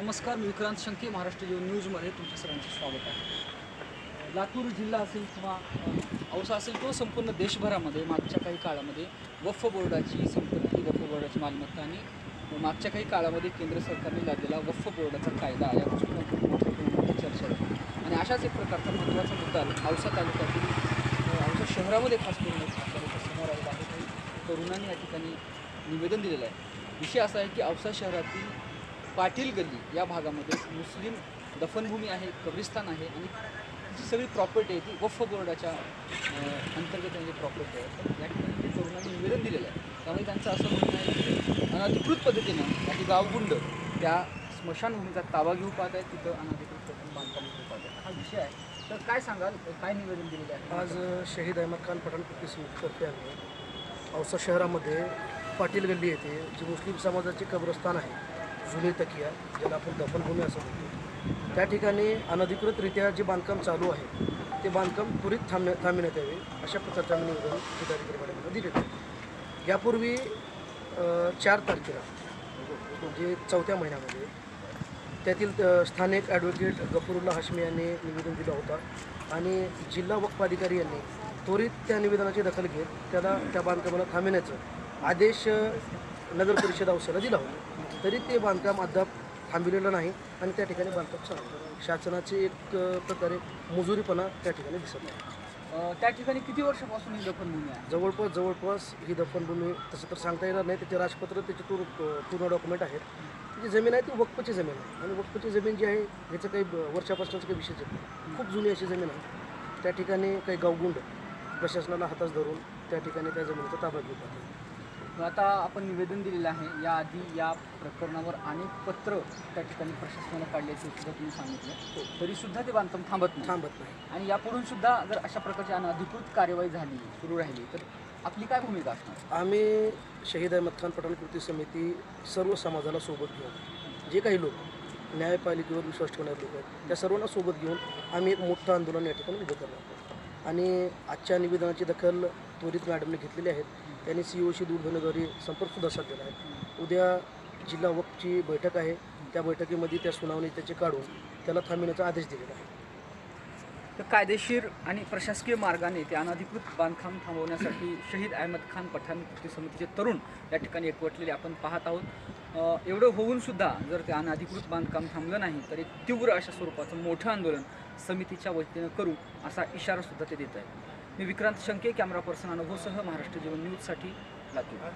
नमस्कार मी विक्रांत शंके महाराष्ट्र जीवन न्यूजमध्ये तुमच्या सर्वांचं स्वागत आहे. लातूर जिल्हा असेल किंवा औसा असेल किंवा संपूर्ण देशभरामध्ये मागच्या काही काळामध्ये वफ बोर्डाची संपत्ती वफ बोर्डाची मालमत्ता आणि मागच्या काही काळामध्ये केंद्र सरकारने लादलेला वफ बोर्डाचा कायदा या गोष्टी मोठ्या प्रमाणात चर्चा आणि अशाच एक प्रकारचा महत्त्वाचा मुद्दा औसा तालुक्यातील औसा शहरामध्ये खास करून समोर आलेला आहे. काही तरुणांनी या ठिकाणी निवेदन दिलेलं आहे. विषय असा आहे की औसा शहरातील पाटील गल्ली या भागामध्ये मुस्लिम दफनभूमी आहे कब्रिस्तान आहे आणि जी सगळी प्रॉपर्टी आहे ती वफ बोर्डाच्या अंतर्गत म्हणजे प्रॉपर्टी आहे. या ठिकाणी तरुणांनी निवेदन दिलेलं आहे. त्यामुळे त्यांचं असं म्हणणं आहे की अनधिकृत पद्धतीनं काही गावगुंड त्या स्मशानभूमीचा ताबा घेऊ पाहत आहेत तिथं अनधिकृत पद्धतीने बांधकाम घेऊ पाहत आहेत. हा विषय आहे. तर काय सांगाल? काय निवेदन दिलेलं आहे? आज शहीद अहमद खान पठाणकोटी समितीतर्फे आम्ही औसा शहरामध्ये पाटील गल्ली येथे जी मुस्लिम समाजाचे कब्रस्तान आहे जुनी तकिया ज्याला आपण दफनभूमी असं म्हणतो. त्या ठिकाणी अनधिकृतरित्या जे बांधकाम चालू आहे ते बांधकाम त्वरित थांबण्या थांबण्यात यावे अशा प्रकारचं आम्ही निवेदन जिल्हाधिकारी मॅडमला दिलेलं आहे. यापूर्वी चार तारखेला म्हणजे चौथ्या महिन्यामध्ये त्यातील स्थानिक ॲडव्होकेट गफुरुल्ला हाशमी यांनी निवेदन दिलं होता आणि जिल्हा वक्फ अधिकारी यांनी त्वरित त्या निवेदनाची दखल घेत त्याला त्या बांधकामाला थांबण्याचं आदेश नगर परिषद औषधाला दिला होता तरी ते बांधकाम अद्याप थांबविलेलं नाही आणि त्या ठिकाणी बांधकाम चालू. शासनाची एक प्रकारे मुजुरीपणा त्या ठिकाणी दिसत आहे. अं, त्या ठिकाणी किती वर्षापासून ही दफनभूमी आहे? जवळपास जवळपास ही दफनभूमी तसं तर सांगता येणार नाही. त्याचे राजपत्र त्याचे पूर पूर्ण डॉक्युमेंट आहेत. ती जी जमीन आहे ती वक्फची जमीन आहे. आणि वक्फची जमीन जी आहे ह्याचं काही वर्षापासूनचं काही विषयच येत नाही. खूप जुनी अशी जमीन आहे. त्या ठिकाणी काही गावगुंड प्रशासनाला हातास धरून त्या ठिकाणी त्या जमिनीचा ताबा घेत मग आता आपण निवेदन दिलेलं आहे. याआधी या प्रकरणावर अनेक पत्र त्या ठिकाणी प्रशासनाला काढल्याचे सुद्धा तुम्ही सांगितलं तरी सुद्धा ते बांधकाम थांबत नाही. थांबत नाही. आणि यापुढून सुद्धा जर अशा प्रकारची अनधिकृत कार्यवाही झाली सुरू राहिली तर आपली काय भूमिका असणार? आम्ही शहीद अहमद खान पठाण कृती समिती सर्व समाजाला सोबत घेऊन जे काही लोक न्यायपालिकेवर विश्वास ठेवणारे लोक आहेत त्या सर्वांना सोबत घेऊन आम्ही एक मोठं आंदोलन या ठिकाणी उभं करणार आहोत. आणि आजच्या निवेदनाची दखल त्वरित मॅडमने घेतलेले आहेत. त्यांनी सी ओशी दूरध्वनीद्वारे संपर्कसुद्धा साधलेला आहे. उद्या जिल्हा वक्फची बैठक आहे. त्या बैठकीमध्ये त्या सुनावणी त्याचे काढून त्याला थांबविण्याचा आदेश दिलेला आहे. तर कायदेशीर आणि प्रशासकीय मार्गाने ते अनधिकृत बांधकाम थांबवण्यासाठी शहीद अहमद खान पठाण कृती समितीचे तरुण या ठिकाणी एकवटलेले आपण पाहत आहोत. एवढं होऊन सुद्धा जर ते अनधिकृत बांधकाम थांबलं नाही तर एक तीव्र अशा स्वरूपाचं मोठं आंदोलन समितीच्या वतीनं करू असा इशारासुद्धा ते देत आहेत. मी विक्रांत शंके कॅमेरा पर्सन अनुभवसह महाराष्ट्र जीवन न्यूजसाठी लातूर.